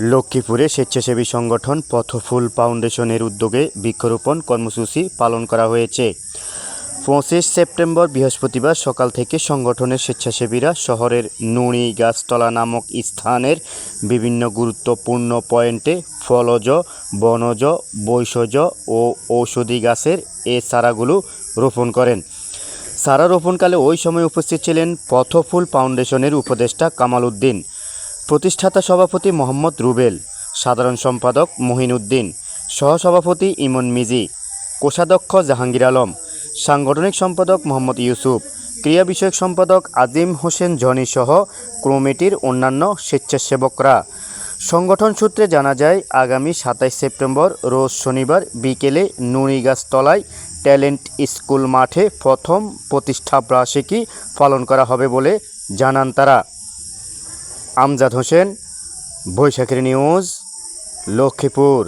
লক্ষ্মীপুরে স্বেচ্ছাসেবী সংগঠন পথফুল ফাউন্ডেশনের উদ্যোগে বৃক্ষরোপণ কর্মসূচি পালন করা হয়েছে। পঁচিশ সেপ্টেম্বর বৃহস্পতিবার সকাল থেকে সংগঠনের স্বেচ্ছাসেবীরা শহরের নুড়ি গাছতলা নামক স্থানের বিভিন্ন গুরুত্বপূর্ণ পয়েন্টে ফলজ, বনজ, বৈষজ ও ঔষধি গাছের এ চারাগুলো রোপণ করেন। সারা রোপণকালে ওই সময় উপস্থিত ছিলেন পথফুল ফাউন্ডেশনের উপদেষ্টা কামাল উদ্দিন। প্রতিষ্ঠাতা সভাপতি মোহাম্মদ রুবেল, সাধারণ সম্পাদক মহিন উদ্দিন সহসভাপতি ইমন মিজি, কোষাধ্যক্ষ জাহাঙ্গীর আলম, সাংগঠনিক সম্পাদক মোহাম্মদ ইউসুফ, ক্রিয়া বিষয়ক সম্পাদক আজিম হোসেন জনি সহ কমিটির অন্যান্য স্বেচ্ছাসেবকরা। সংগঠন সূত্রে জানা যায়, আগামী সাতাইশ সেপ্টেম্বর, রোজ শনিবার বিকেলে নুড়িগাছতলায় ট্যালেন্ট স্কুল মাঠে প্রথম প্রতিষ্ঠা বার্ষিকী পালন করা হবে বলে জানান তারা। আমজাদ হোসেন বৈশাখের নিউজ লক্ষ্মীপুর।